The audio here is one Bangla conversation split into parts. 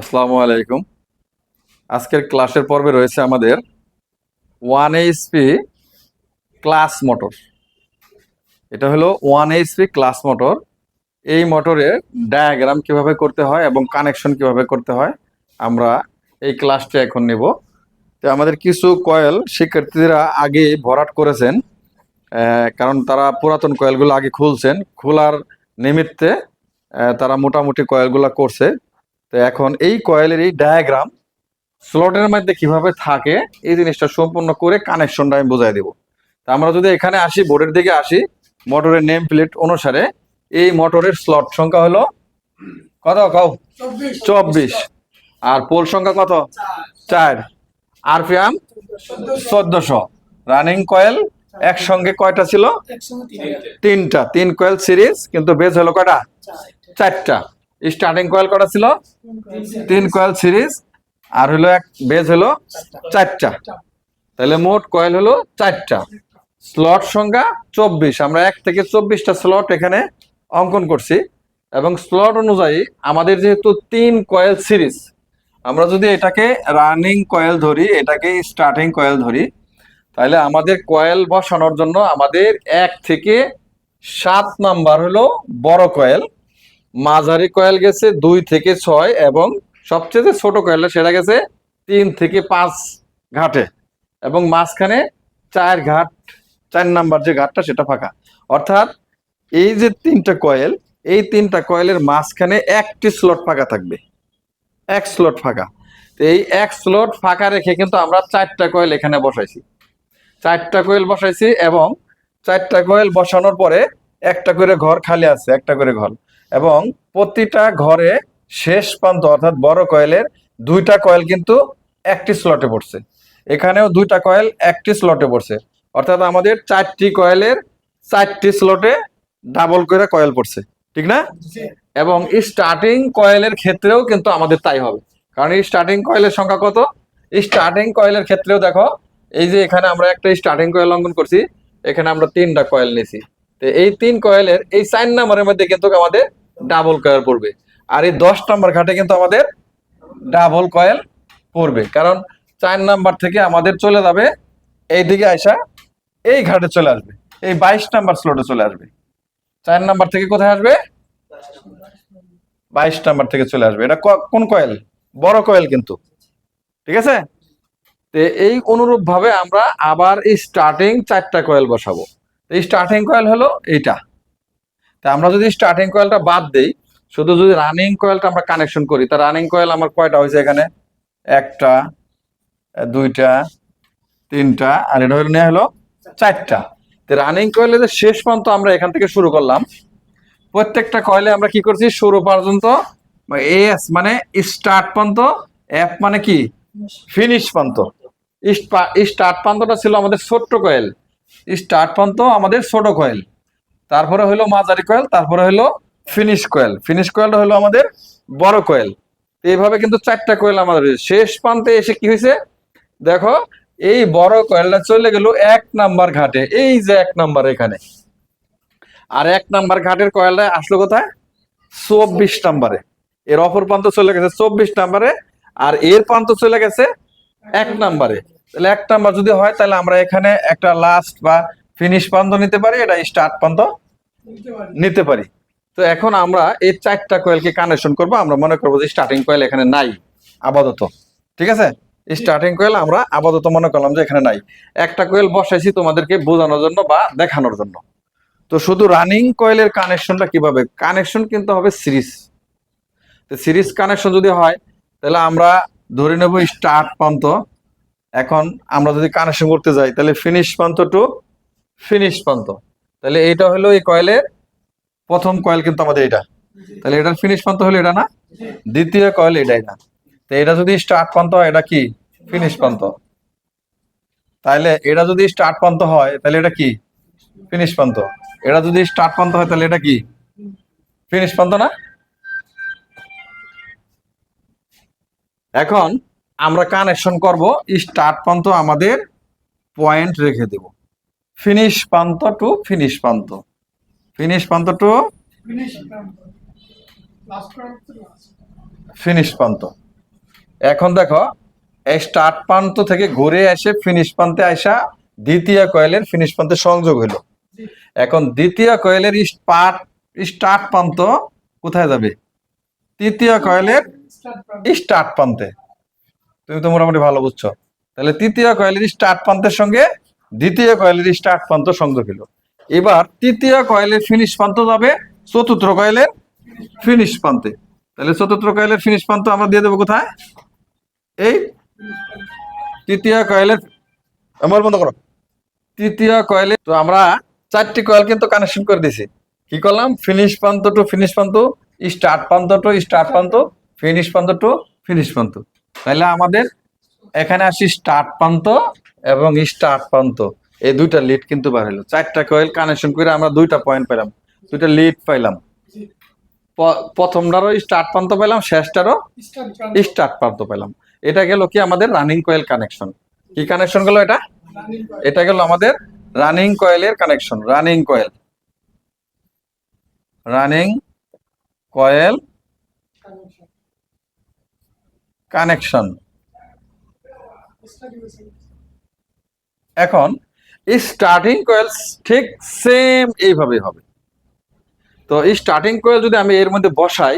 আসসালামু আলাইকুম। আজকের ক্লাসের পর্বে রয়েছে আমাদের ওয়ান এইচপি ক্লাস মোটর এটা হলো ওয়ান এইচপি ক্লাস মোটর এই মোটরের ডায়াগ্রাম কীভাবে করতে হয় এবং কানেকশন কীভাবে করতে হয়, আমরা এই ক্লাসটি এখন নেব। তো আমাদের কিছু কয়েল শিক্ষার্থীরা আগে ভরাট করেছেন কারণ তারা পুরাতন কয়েলগুলো আগে খুলছেন। খোলার নিমিত্তে তারা মোটামুটি কয়েলগুলো করছে। তো এখন এই কয়েলের এই ডায়াগ্রাম স্লটের মধ্যে কীভাবে থাকে এই জিনিসটা সম্পূর্ণ করে কানেকশনটা আমি বোঝাই দেব। তা আমরা যদি এখানে আসি বোর্ডের দিকে আসি মোটরের নেম প্লেট অনুসারে এই মোটরের স্লট সংখ্যা হলো কত কাউ? চব্বিশ। আর পোল সংখ্যা কত? চার। আরপিএম চোদ্দশো। রানিং কয়েল একসঙ্গে কয়টা ছিল? তিনটা। তিন কয়েল সিরিজ কিন্তু বেজ হলো কয়টা? চারটা। স্টার্টিং কয়েল কটা ছিল? তিন কয়েল সিরিজ। আর হলো এক বেজ হলো চারটা। তাহলে মোট কয়েল হলো চারটা। স্লট সংখ্যা চব্বিশ। আমরা এক থেকে চব্বিশটা স্লট এখানে অঙ্কন করছি। এবং স্লট অনুযায়ী আমাদের যেহেতু তিন কয়েল সিরিজ, আমরা যদি এটাকে রানিং কয়েল ধরি, এটাকে স্টার্টিং কয়েল ধরি, তাহলে আমাদের কয়েল বসানোর জন্য আমাদের এক থেকে সাত নাম্বার হলো বড় কয়েল। মাঝারি কয়েল গেছে দুই থেকে ছয় এবং সবচেয়ে যে ছোট কয়েলটা, সেটা গেছে তিন থেকে পাঁচ ঘাটে এবং মাঝখানে চার ঘাট, চার নাম্বার যে ঘাটটা, সেটা ফাঁকা। অর্থাৎ এই যে তিনটা কয়েল, এই তিনটা কয়েলের মাঝখানে একটি স্লট ফাঁকা থাকবে। এক স্লট ফাঁকা। তো এই এক স্লট ফাঁকা রেখে কিন্তু আমরা চারটা কয়েল এখানে বসাইছি। চারটা কয়েল বসাইছি এবং চারটা কয়েল বসানোর পরে একটা করে ঘর খালি আছে, একটা করে ঘর। এবং প্রতিটা ঘরে শেষ প্রান্ত অর্থাৎ বড় কয়েলের দুইটা কয়েল কিন্তু একটি স্লটে পড়ছে এখানেও দুইটা কয়েল একটি স্লটে পড়ছে অর্থাৎ আমাদের চারটি কয়েলের চারটি স্লটে ডাবল করে কয়েল পড়ছে। ঠিক না? এবং স্টার্টিং কয়েলের ক্ষেত্রেও কিন্তু আমাদের তাই হবে। কারণ এই স্টার্টিং কয়েলের সংখ্যা কত? স্টার্টিং কয়েলের ক্ষেত্রেও দেখো এই যে এখানে আমরা একটা স্টার্টিং কয়েল অঙ্কন করছি এখানে আমরা তিনটা কয়েল নিয়েছি। তো এই তিন কয়েলের এই চার নাম্বারের মধ্যে কিন্তু আমাদের ডাবল কয়েল পড়বে। আর এই দশ নাম্বার ঘাটে কিন্তু আমাদের ডাবল কয়েল পড়বে। কারণ চার নাম্বার থেকে আমাদের চলে যাবে এই দিকে আসা এই ঘাটে চলে আসবে। এই বাইশ নাম্বার স্লোটে চলে আসবে। চার নাম্বার থেকে কোথায় আসবে? বাইশ নাম্বার থেকে চলে আসবে। এটা কোন কয়েল? বড় কয়েল কিন্তু। ঠিক আছে? তো এই অনুরূপ ভাবে আমরা আবার এই স্টার্টিং চারটা কয়েল বসাবো। এই স্টার্টিং কয়েল হলো এইটা। তা আমরা যদি স্টার্টিং কয়েলটা বাদ দেই, শুধু যদি রানিং কয়েলটা আমরা কানেকশন করি, তা রানিং কয়েল আমার কয়টা হয়েছে এখানে? একটা, দুইটা, তিনটা, আর এটা হলো নেওয়া হলো চারটা। তো রানিং কয়েলের যে শেষ পর্যন্ত আমরা এখান থেকে শুরু করলাম, প্রত্যেকটা কয়েলে আমরা কি করছি? শুরু পর্যন্ত এস মানে স্টার্ট পর্যন্ত এফ মানে কি? ফিনিশ পর্যন্ত। স্টার্ট প্রান্তটা ছিল আমাদের ছোট্ট কয়েল স্টার্ট পর্যন্ত আমাদের ছোট কয়েল তারপরে হলো মাঝারি কয়েল তারপরে হলো ফিনিশ কয়েল ফিনিশ কয়েলটা হলো আমাদের বড় কয়েল এইভাবে কিন্তু চারটা কয়েল আমাদের শেষ প্রান্তে এসে কি হয়েছে? দেখো, এই বড় কয়েলটা চলে গেল এক নাম্বার ঘাটে। এই যে এক নাম্বার এখানে। আর এক নাম্বার ঘাটের কয়েলটা আসলো কোথায়? চব্বিশ নাম্বারে। এর অপর প্রান্ত চলে গেছে চব্বিশ নাম্বারে। আর এর প্রান্ত চলে গেছে এক নাম্বারে। তাহলে এক নাম্বার যদি হয়, তাহলে আমরা এখানে একটা লাস্ট বা ফিনিশ প্রান্ত নিতে পারি, এটা স্টার্ট প্রান্ত নিতে পারি। তো এখন আমরা এই চারটা কয়েলকে কানেকশন করব, আমরা মনে করব যে স্টার্টিং কয়েল এখানে নাই, আপাতত। ঠিক আছে? স্টার্টিং কয়েল আমরা আপাতত মনে করলাম যে এখানে নাই। একটা কয়েল বসাইছি তোমাদেরকে বোঝানোর জন্য বা দেখানোর জন্য। তো শুধু রানিং কয়েলের কানেকশনটা কীভাবে? কানেকশন কিন্তু হবে সিরিজ তো সিরিজ কানেকশন যদি হয়, তাহলে আমরা ধরে নেব স্টার্ট প্রান্ত এখন আমরা যদি কানেকশন করতে যাই, তাহলে ফিনিশ প্রান্ত টু ফিনিশ প্রান্ত তাহলে এইটা হলো এই কয়েলের প্রথম কয়েল কিন্তু আমাদের এটা তাহলে এটার ফিনিশ প্রান্ত হলো এটা না? দ্বিতীয় কয়েল এটাই না। তো এটা যদি স্টার্ট প্রান্ত হয়, এটা কি? ফিনিশ প্রান্ত তাহলে এটা যদি স্টার্ট প্রান্ত হয়, তাহলে এটা কি? ফিনিশ প্রান্ত এটা যদি স্টার্ট প্রান্ত হয়, তাহলে এটা কি? ফিনিশ প্রান্ত না? এখন আমরা কানেকশন করব স্টার্ট প্রান্ত আমাদের পয়েন্ট রেখে দেব। ফিনিশ প্রান্ত টু ফিনিশ প্রান্ত ফিনিশ প্রান্ত টু. ফিনিশ প্রান্ত এখন দেখো এই স্টার্ট প্রান্ত থেকে ঘুরে এসে ফিনিশ প্রান্তে আসা দ্বিতীয় কয়েলের ফিনিশ প্রান্তে সংযোগ হলো এখন দ্বিতীয় কয়েলের স্টার্ট স্টার্ট প্রান্ত কোথায় যাবে? তৃতীয় কয়েলের স্টার্ট প্রান্তে তুমি তো মোটামুটি ভালো বুঝছ। তাহলে তৃতীয় কয়েলের স্টার্ট প্রান্তের সঙ্গে দ্বিতীয় কয়েলের স্টার্ট প্রান্ত সংযোগ হলো এবার তৃতীয় কয়েলের ফিনিশ প্রান্ত যাবে চতুর্থ কয়েলের ফিনিশ প্রান্তে তাহলে চতুর্থ কয়েলের ফিনিশ প্রান্ত আমরা দিয়ে দেবো কোথায়? এই তৃতীয় কয়েলের আমার বন্ধ করো। তৃতীয় কয়েলে তো আমরা চারটি কয়েল কিন্তু কানেকশন করে দিছি কি করলাম? ফিনিশ প্রান্ত টু ফিনিশ প্রান্ত স্টার্ট প্রান্ত টু স্টার্ট প্রান্ত ফিনিশ প্রান্ত টু ফিনিশ প্রান্ত তাহলে আমাদের এখানে আসি স্টার্ট প্রান্ত এবং স্টার্ট প্রান্ত। এই দুইটা লিড কিন্তু বার হলো চারটা কয়েল কানেকশন করে আমরা দুইটা পয়েন্ট পেলাম। দুইটা লিড পাইলাম। প্রথমটারও স্টার্ট প্রান্ত পেলাম, শেষটারও স্টার্ট প্রান্ত পেলাম। এটা গেল কি আমাদের রানিং কয়েল কানেকশন কি কানেকশন গেল এটা? এটা গেল আমাদের রানিং কয়েলের connection running coil running coil connection এখন এই স্টার্টিং কয়েল ঠিক সেম এইভাবে হবে। তো এই স্টার্টিং কয়েল যদি আমি এর মধ্যে বসাই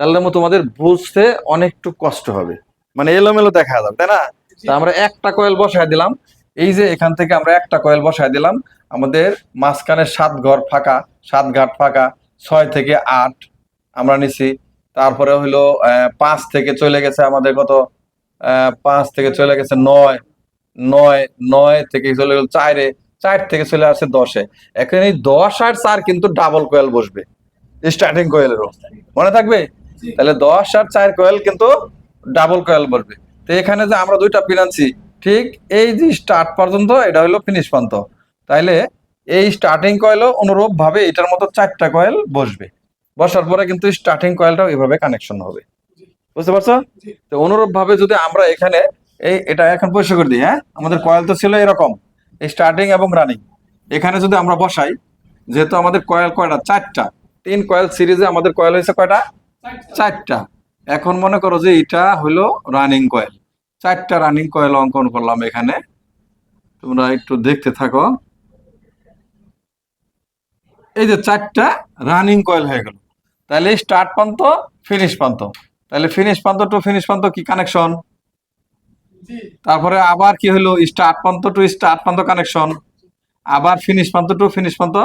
তাহলে তোমাদের বুঝতে অনেকটু কষ্ট হবে। মানে এলোমেলো দেখা যাবে তাই না? তা আমরা একটা কয়েল বসায় দিলাম। এই যে এখান থেকে আমরা একটা কয়েল বসায় দিলাম আমাদের মাঝখানে সাত ঘর ফাঁকা সাত ঘাট ফাঁকা ছয় থেকে আট আমরা নিছি। তারপরে হইল আহ, পাঁচ থেকে চলে গেছে আমাদের কত? পাঁচ থেকে চলে গেছে নয় নয় নয় থেকে চলে গেল চারে চার থেকে চলে আসছে দশে। এখন এই দশ আর চার কিন্তু ডাবল কয়েল বসবে স্টার্টিং কয়েলেরও মনে থাকবে? তাহলে দশ আর চার কয়েল কিন্তু ডাবল কয়েল বসবে। তো এখানে যে আমরা দুইটা পিন আনছি ঠিক এই যে স্টার্ট পর্যন্ত এটা হলো ফিনিশ প্রান্ত তাইলে এই স্টার্টিং কয়েলও অনুরূপ ভাবে এটার মতো চারটা কয়েল বসবে। বসার পরে কিন্তু স্টার্টিং কয়েলটাও এভাবে কানেকশন হবে। বুঝতে পারছ? তো অনুরূপ ভাবে যদি আমরা এখানে এই, এটা এখন পরিষ্কার করে দিই হ্যাঁ? আমাদের কয়েল তো ছিল এরকম, এই স্টার্টিং এবং রানিং এখানে যদি আমরা বসাই, যেহেতু আমাদের কয়েল কয়টা? চারটা। তিন কয়েল সিরিজে আমাদের কয়েল হয়েছে কয়টা? চারটা। এখন মনে করো যে এটা হলো রানিং কয়েল চারটা রানিং কয়েল অঙ্কন করলাম এখানে। তোমরা একটু দেখতে থাকো। এই যে চারটা রানিং কয়েল হয়ে গেল। তাহলে স্টার্ট প্রান্ত ফিনিশ প্রান্ত। তাহলে ফিনিশ প্রান্ত টু ফিনিশ প্রান্ত কি কানেকশন তারপরে আবার কি হলো? স্টার্ট প্রান্ত টু স্টার্ট প্রান্ত কানেকশন আবার ফিনিশ প্রান্ত টু ফিনিশ প্রান্ত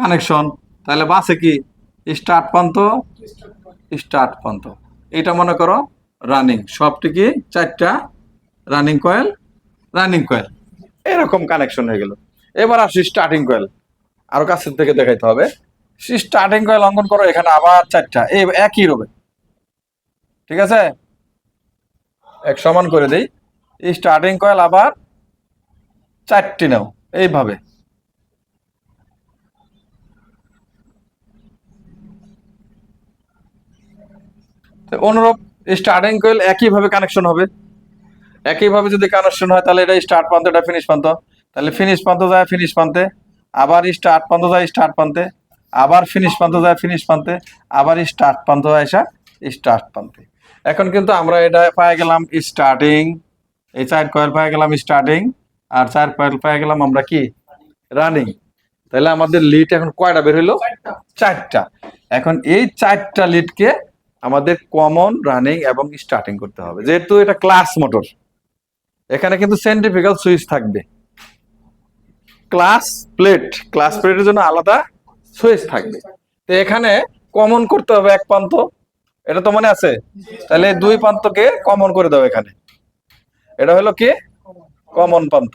কানেকশন তাহলে বাসে কি? স্টার্ট প্রান্ত স্টার্ট প্রান্ত এটা মনে করো রানিং সবটি কি? চারটা রানিং কয়েল রানিং কয়েল এরকম কানেকশন হয়ে গেল। এবার আসি স্টার্টিং কয়েল আরও কাছের থেকে দেখাইতে হবে। স্টার্টিং কয়েল অঙ্কন করো এখানে আবার চারটা। একই রবে। ঠিক আছে? এক সমান করে দেই। এই স্টার্টিং কয়েল আবার চারটি নাও, এইভাবে। অনুরূপ স্টার্টিং কয়েল একইভাবে কানেকশন হবে। একইভাবে যদি কানেকশন হয়, তাহলে এটা স্টার্ট প্রান্ত, এটা ফিনিশ প্রান্ত। তাহলে ফিনিশ প্রান্ত যায় ফিনিশ প্রান্তে, আবার স্টার্ট প্রান্ত যায় স্টার্ট প্রান্তে, আবার ফিনিশ প্রান্ত যায় ফিনিশ প্রান্তে, আবার স্টার্ট প্রান্ত যায় স্টার্ট প্রান্তে। এখন কিন্তু আমরা এটা পাই গেলাম স্টার্টিং এই চার কয়েল পাই গেলাম স্টার্টিং আর চার কয়েল পাই গেলাম আমরা কি? রানিং তাহলে আমাদের লিড এখন কয়টা বের হইল? চারটা। এখন এই চারটা লিডকে আমাদের কমন রানিং এবং স্টার্টিং করতে হবে। যেহেতু এটা ক্লাস মোটর এখানে কিন্তু সেন্ট্রিফিক্যাল সুইচ থাকবে। ক্লাস প্লেট ক্লাস প্লেটের জন্য আলাদা সুইচ থাকবে। তো এখানে কমন করতে হবে এক প্রান্ত এটা তো মনে আছে? তাহলে দুই প্রান্তকে কমন করে দাও এখানে। এটা হলো কি? কমন প্রান্ত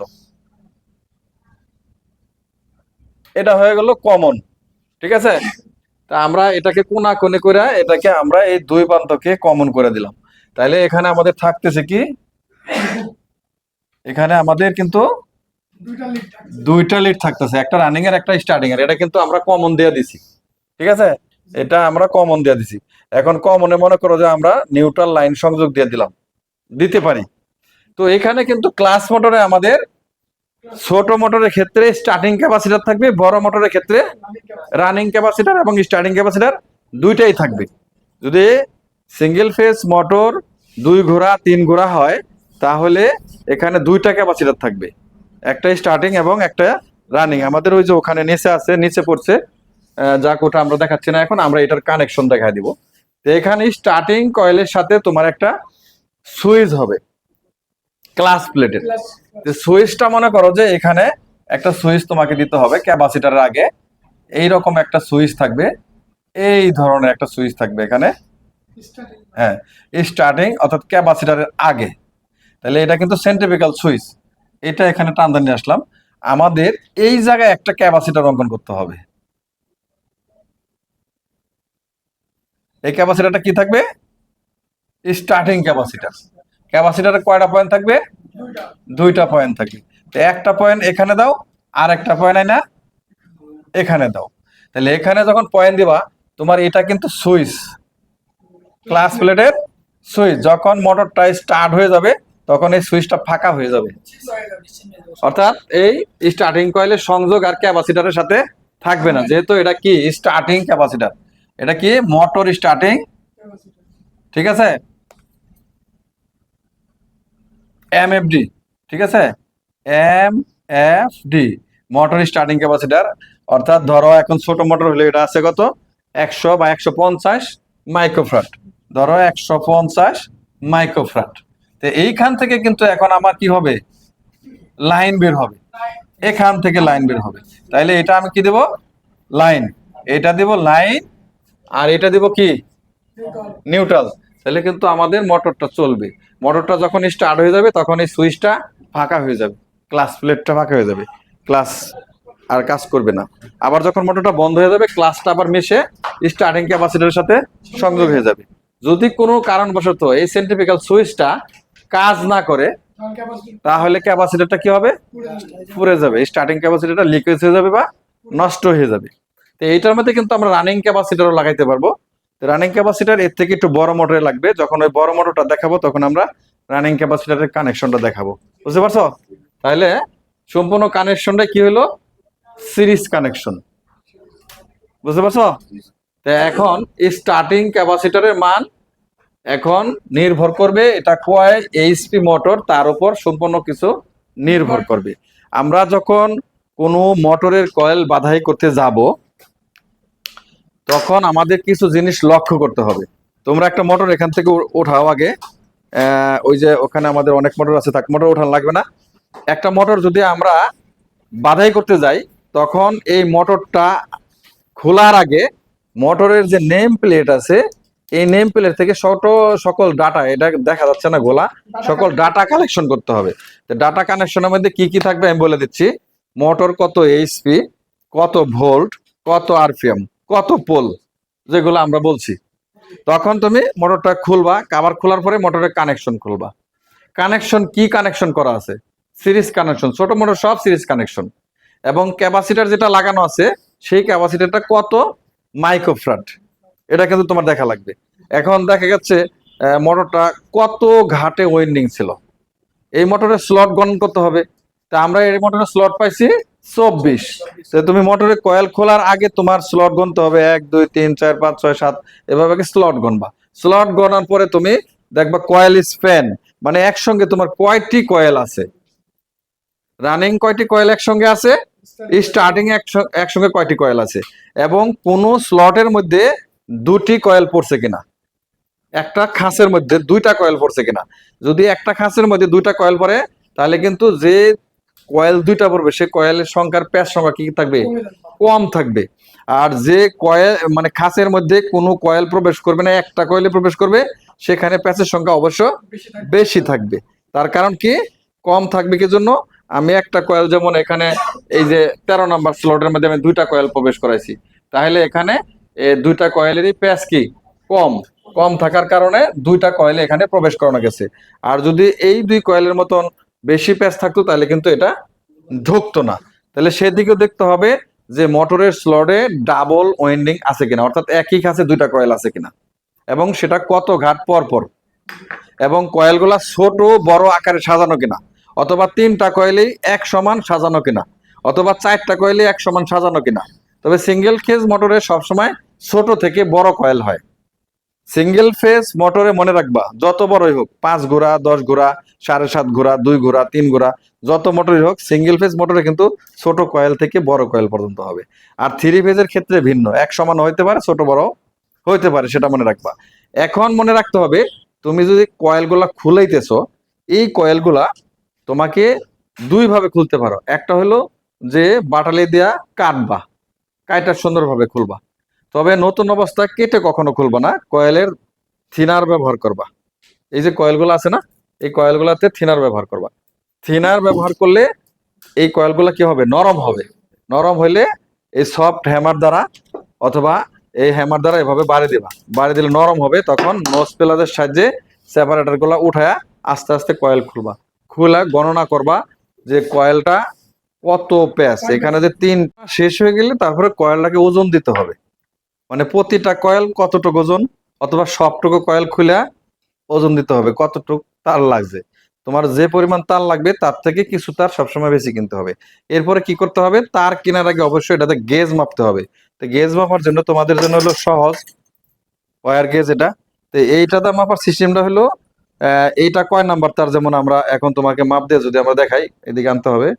এটা হয়ে গেল কমন ঠিক আছে? তা আমরা এটাকে কোনা কোনে করে এটাকে আমরা এই দুই প্রান্তকে কমন করে দিলাম। তাহলে এখানে আমাদের থাকতেছে কি? এখানে আমাদের কিন্তু দুইটা লিড থাকতেছে। একটা রানিং এর, একটা স্টার্টিং এর। এটা কিন্তু আমরা কমন দিয়ে দিছি। ঠিক আছে? এটা আমরা কমন দিয়ে দিছি। এখন কমনে মনে করো যে আমরা নিউট্রাল লাইন সংযোগ দিয়ে দিলাম। দিতে পারি। তো এখানে কিন্তু ক্লাস মোটরে আমাদের ছোট মোটরের ক্ষেত্রে স্টার্টিং ক্যাপাসিটার থাকবে, বড় মোটরের ক্ষেত্রে রানিং ক্যাপাসিটার এবং স্টার্টিং ক্যাপাসিটার দুইটাই থাকবে। যদি সিঙ্গেল ফেজ মোটর দুই ঘোড়া, তিন ঘোড়া হয়, তাহলে এখানে দুইটা ক্যাপাসিটার থাকবে। একটা স্টার্টিং এবং একটা রানিং আমাদের ওই যে ওখানে নিচে আছে, নিচে পড়ছে আহ, যাক ওটা আমরা দেখাচ্ছি না এখন আমরা এটার কানেকশন দেখা দিব। তো এখানে স্টার্টিং কয়েলের সাথে তোমার একটা সুইচ হবে ক্লাস প্লেটের যে সুইচটা মনে করো যে এখানে একটা সুইচ তোমাকে দিতে হবে ক্যাপাসিটারের আগে। এই রকম একটা সুইচ থাকবে এই ধরনের একটা সুইচ থাকবে এখানে। হ্যাঁ স্টার্টিং অর্থাৎ ক্যাপাসিটারের আগে। তাহলে এটা কিন্তু সেন্ট্রিফিক্যাল সুইচ। এটা এখানে টানদান নিয়ে আসলাম। আমাদের এই জায়গায় একটা ক্যাপাসিটার অঙ্কন করতে হবে। এই ক্যাপাসিটারটা কি থাকবে? স্টার্টিং ক্যাপাসিটার ক্যাপাসিটারে কয়টা পয়েন্ট থাকবে? দুইটা পয়েন্ট থাকবে। তো একটা পয়েন্ট এখানে দাও, আর একটা পয়েন্ট না এখানে দাও। তাহলে এখানে যখন পয়েন্ট দিবা, তোমার এটা কিন্তু সুইচ। ক্লাস প্লেটের সুইচ। যখন মোটরটা স্টার্ট হয়ে যাবে, তখন এই সুইচটা ফাঁকা হয়ে যাবে। অর্থাৎ এই স্টার্টিং কয়েলের সংযোগ আর ক্যাপাসিটারের সাথে থাকবে না। যেহেতু এটা কি? স্টার্টিং ক্যাপাসিটার এটা কি? মোটর স্টার্টিং ঠিক আছে? এম এফ ডি ঠিক আছে? M F D motor starting capacitor অর্থাৎ ধরো এখন ছোট মোটর হলে এটা আছে কত? একশো বা একশো পঞ্চাশ মাইক্রোফ্রাট ধরো একশো পঞ্চাশ মাইক্রোফ্রাট তো এইখান থেকে কিন্তু এখন আমার কি হবে? লাইন বের হবে। এখান থেকে লাইন বের হবে। তাইলে এটা আমি কি দেব? লাইন এটা দেব লাইন আর এটা দেব কি? নিউট্রাল তাহলে কিন্তু আমাদের মোটরটা চলবে। মোটরটা যখন স্টার্ট হয়ে যাবে, তখন এই সুইচটা ফাঁকা হয়ে যাবে। ক্লাস প্লেটটা ফাঁকা হয়ে যাবে। ক্লাস আর কাজ করবে না। আবার যখন মোটরটা বন্ধ হয়ে যাবে ক্লাসটা আবার মিশে স্টার্টিং ক্যাপাসিটারের সাথে সংযোগ হয়ে যাবে। যদি কোনো কারণবশত এই সেন্ট্রিফিক্যাল সুইচটা কাজ না করে, তাহলে ক্যাপাসিটারটা কি হবে? পুড়ে যাবে। স্টার্টিং ক্যাপাসিটারটা লিকেজ হয়ে যাবে বা নষ্ট হয়ে যাবে। তো এইটার মধ্যে কিন্তু আমরা রানিং ক্যাপাসিটারও লাগাইতে পারব। রানিং ক্যাপাসিটার এর থেকে একটু বড় মোটরে লাগবে। যখন ওই বড় মোটরটা দেখাবো, তখন আমরা রানিং ক্যাপাসিটারের কানেকশনটা দেখাবো। বুঝতে পারছ? তাহলে সম্পূর্ণ কানেকশনটা কি হলো? সিরিজ কানেকশন বুঝতে পারছ? তো এখন স্টার্টিং ক্যাপাসিটারের মান এখন নির্ভর করবে এটা কয় এইচপি মোটর তার উপর সম্পূর্ণ কিছু নির্ভর করবে। আমরা যখন কোনো মোটরের কয়েল বাধাই করতে যাব তখন আমাদের কিছু জিনিস লক্ষ্য করতে হবে। তোমরা একটা মোটর এখান থেকে ওঠাও আগে। ওই যে ওখানে আমাদের অনেক মোটর আছে থাক মোটর ওঠানো লাগবে না। একটা মোটর যদি আমরা বাধাই করতে যাই তখন এই মোটরটা খোলার আগে মোটরের যে নেম প্লেট আছে এই নেম প্লেট থেকে ছোট সকল ডাটা এটা দেখা যাচ্ছে না গোলা সকল ডাটা কালেকশন করতে হবে। তো ডাটা কানেকশনের মধ্যে কি কি থাকবে আমি বলে দিচ্ছি। মোটর কত এইচপি কত ভোল্ট কত আরপিএম কত পোল যেগুলো আমরা বলছি। তখন তুমি মোটরটা খুলবা কাবার খোলার পরে মোটরের কানেকশন খুলবা। কানেকশন কি কানেকশন করা আছে? সিরিজ কানেকশন ছোট মোটর সব সিরিজ কানেকশন এবং ক্যাপাসিটার যেটা লাগানো আছে, সেই ক্যাপাসিটারটা কত? মাইক্রোফ্রাট এটা কিন্তু তোমার দেখা লাগবে। এখন দেখা যাচ্ছে মোটরটা কত ঘাটে ওয়েন্ডিং ছিল। এই মোটরের স্লট গণন করতে হবে। তা আমরা এই মোটরের স্লট পাইছি চব্বিশ। তুমি মোটরের কয়েল খোলার আগে তোমার স্লট গণতে হবে। এক দুই তিন চার পাঁচ ছয় সাত এভাবে স্লট গণবা স্লট গণার পরে তুমি দেখবা কয়েল স্প্যান মানে একসঙ্গে তোমার কয়টি কয়েল আছে? রানিং কয়টি কয়েল একসঙ্গে আছে? স্টার্টিং একসঙ্গে কয়টি কয়েল আছে? এবং কোন স্লটের মধ্যে দুটি কয়েল পড়ছে কিনা? একটা খাঁচের মধ্যে দুইটা কয়েল পড়ছে কিনা? যদি একটা খাঁচের মধ্যে দুইটা কয়েল পড়ে তাহলে কিন্তু যে কয়েল দুইটা পড়বে, সে কয়েলের সংখ্যার প্যাচ সংখ্যা কি থাকবে? কম থাকবে। আর যে কয়েল মানে খাঁচের মধ্যে কোনো কয়েল প্রবেশ করবে না, একটা কয়েলে প্রবেশ করবে, সেখানে প্যাচের সংখ্যা অবশ্য বেশি থাকবে। তার কারণ কি? কম থাকবে কি জন্য আমি একটা কয়েল যেমন এখানে এই যে তেরো নাম্বার স্লটের মধ্যে আমি দুইটা কয়েল প্রবেশ করাইছি, তাহলে এখানে দুইটা কয়েলেরই প্যাচ কি? কম। কম থাকার কারণে দুইটা কয়েলে এখানে প্রবেশ করানো গেছে। আর যদি এই দুই কয়েলের মতন বেশি প্যাচ থাকতো, তাহলে কিন্তু এটা ঢুকতো না। তাহলে সেদিকেও দেখতে হবে যে মোটরের স্লটে ডাবল ওয়েন্ডিং আছে কিনা, অর্থাৎ একই কাছে দুইটা কয়েল আছে কিনা। এবং সেটা কত ঘাট পর পর। এবং কয়েলগুলা ছোট, বড় আকারে সাজানো কিনা, অথবা তিনটা কয়েলেই এক সমান সাজানো কিনা, অথবা চারটা কয়েলে এক সমান সাজানো কিনা। তবে সিঙ্গেল কেজ মোটরে সবসময় ছোট থেকে বড় কয়েল হয়। সিঙ্গেল ফেজ মোটরে মনে রাখবা, যত বড়ই হোক, পাঁচ ঘোড়া, দশ ঘোড়া, সাড়ে সাত ঘোড়া, দুই ঘোড়া, তিন ঘোড়া, যত মোটরই হোক সিঙ্গেল ফেজ মোটরে কিন্তু ছোট কয়েল থেকে বড় কয়েল পর্যন্ত হবে। আর থ্রি ফেজের ক্ষেত্রে ভিন্ন, এক সমান হইতে পারে, ছোট বড় হইতে পারে, সেটা মনে রাখবা। এখন মনে রাখতে হবে, তুমি যদি কয়েলগুলা খুলাইতেছো, এই কয়েলগুলা তোমাকে দুই ভাবে খুলতে পারো। একটা হলো যে বাটালি দেয়া কাটবা, কাইটা সুন্দরভাবে খুলবা। তবে নতুন অবস্থা কেটে কখনো খুলবা না। কয়েলের থিনার ব্যবহার করবা। এই যে কয়েলগুলো আছে না, এই কয়েলগুলোতে থিনার ব্যবহার করবা। থিনার ব্যবহার করলে এই কয়েলগুলো কি হবে? নরম হবে। নরম হইলে এই সফট হ্যামার দ্বারা অথবা এই হ্যামার দ্বারা এভাবে বাড়ি দিবা। বাড়ি দিলে নরম হবে, তখন নোজ পেলাদের সাহায্যে সেপারেটরগুলা উঠায়া আস্তে আস্তে কয়েল খুলবা। খুলে গণনা করবা যে কয়েলটা কত প্যাচ। এখানে যে তিন শেষ হয়ে গেলে তারপরে কয়েলটাকে ওজন দিতে হবে। মানে প্রতিটা কয়েল কতটুকু ওজন? অথবা সবটুকু কয়েল খুলে ওজন দিতে হবে, কতটুকু তার লাগছে। তোমার যে পরিমাণ তার লাগবে, তার থেকে কিছু তার সবসময় বেশি কিনতে হবে। এরপরে কি করতে হবে? তার কেনার আগে অবশ্যই এটাতে গেজ মাপতে হবে। তো গেজ মাপার জন্য তোমাদের জন্য হলো সহজ ওয়ার গেজ এটা। তো এইটাতে মাপার সিস্টেমটা হলো এইটা কয় নাম্বার তার যেমন আমরা এখন তোমাকে মাপ দিয়ে যদি আমরা দেখাই, এদিকে আনতে হবে।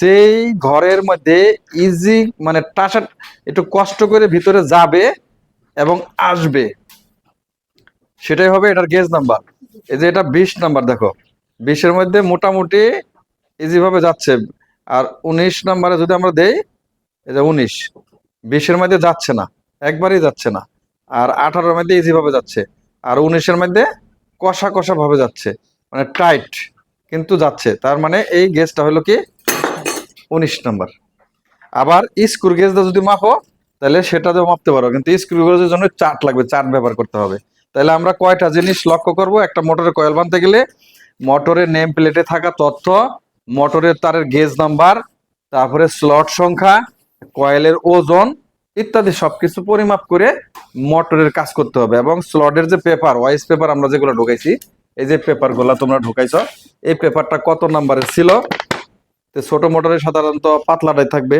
যেই ঘরের মধ্যে ইজি মানে টাসা একটু কষ্ট করে ভিতরে যাবে এবং আসবে, সেটাই হবে এটার গেজ নাম্বার এই যে এটা বিশ নাম্বার, দেখো। বিশের মধ্যে মোটামুটি ইজি ভাবে যাচ্ছে। আর উনিশ নাম্বারে যদি আমরা দেই, এই যে উনিশ, বিশের মধ্যে যাচ্ছে না, একবারই যাচ্ছে না। আর আঠারোর মধ্যে ইজি ভাবে যাচ্ছে। আর উনিশের মধ্যে কষা কষা ভাবে যাচ্ছে। মানে টাইট কিন্তু যাচ্ছে। তার মানে এই গেজটা হলো কি? উনিশ নম্বর আবার স্ক্রু গেজটা যদি মাপো, তাহলে সেটাতেও মাপতে পারো। কিন্তু স্ক্রু গেজের জন্য চার্ট লাগবে চার্ট ব্যবহার করতে হবে। তাহলে আমরা কয়টা জিনিস লক্ষ্য করব? একটা মোটরের কয়েল বানতে গেলে মোটরের নেম প্লেটে থাকা তথ্য, মোটরের তারের গেজ নাম্বার তারপরে স্লট সংখ্যা কয়েলের ওজন ইত্যাদি সবকিছু পরিমাপ করে মোটরের কাজ করতে হবে এবং স্লটের যে পেপার ওয়াইস পেপার আমরা যেগুলো ঢোকাইছি, এই যে পেপারগুলা তোমরা ঢোকাইছ, এই পেপারটা কত নাম্বারের ছিল? তো ছোট মোটরে সাধারণত পাতলাটাই থাকবে,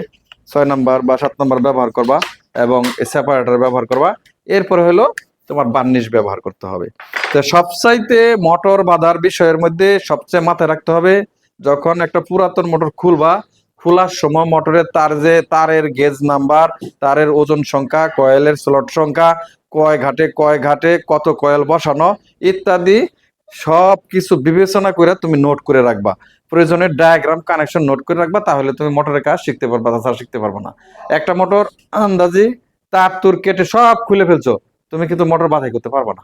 ছয় নাম্বার বা সাত নাম্বার ব্যবহার করবা এবং সেপারেটার ব্যবহার করবা। এরপরে হলো তোমার বার্নিশ ব্যবহার করতে হবে। তো সবচাইতে মোটর বাঁধার বিষয়ের মধ্যে সবচেয়ে মাথায় রাখতে হবে, যখন একটা পুরাতন মোটর খুলবা খোলার সময় মোটরের তার যে তারের গেজ নাম্বার তারের ওজন সংখ্যা কয়েলের স্লট সংখ্যা, কয় ঘাটে কয় ঘাটে কত কয়েল বসানো ইত্যাদি সব কিছু বিবেচনা করে তুমি নোট করে রাখবা। প্রয়োজনে ডায়াগ্রাম কানেকশন নোট করে রাখবা, তাহলে তুমি মোটরের কাজ শিখতে পারবা, তাছাড়া শিখতে পারবে না। একটা মোটর আন্দাজি তার তুর কেটে সব খুলে ফেলছো, তুমি কিন্তু মোটর বাধাই করতে পারবে না।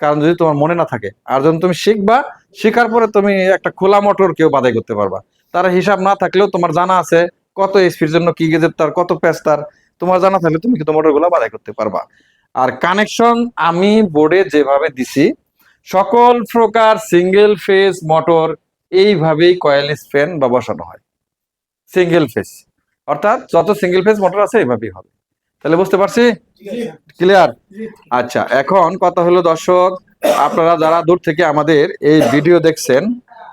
কারণ যদি তোমার মনে না থাকে, আর যখন তুমি শিখবা, শেখার পরে তুমি একটা খোলা মোটর কেউ বাধাই করতে পারবা। তার হিসাব না থাকলেও তোমার জানা আছে কত এসপির জন্য কি গেজের তার, কত প্যাচ তার। তোমার জানা থাকলে তুমি কিন্তু মোটরগুলা বাধাই করতে পারবা। আর কানেকশন আমি বোর্ডে যেভাবে দিছি, সকল প্রকার সিঙ্গেল ফেজ মোটর এইভাবেই কয়েল স্প্যান বা বসানো হয়। সিঙ্গেল ফেজ অর্থাৎ যত সিঙ্গেল ফেজ মোটর আছে এইভাবেই হবে। তাহলে বুঝতে পারছি? ক্লিয়ার আচ্ছা এখন কথা হলো দর্শক, আপনারা যারা দূর থেকে আমাদের এই ভিডিও দেখছেন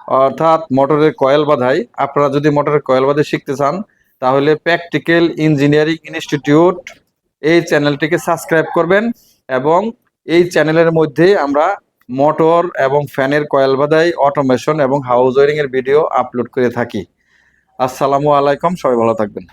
অর্থাৎ মোটরের কয়েল বাঁধাই আপনারা যদি মোটরের কয়েল বাঁধে শিখতে চান, তাহলে প্র্যাকটিক্যাল ইঞ্জিনিয়ারিং ইনস্টিটিউট এই চ্যানেলটিকে সাবস্ক্রাইব করবেন এবং এই চ্যানেলের মধ্যে আমরা মোটর এবং ফ্যানের কয়েল বাঁধাই অটোমেশন এবং হাউস ওয়ারিংয়ের ভিডিও আপলোড করে থাকি। আসসালামু আলাইকুম, সবাই ভালো থাকবেন।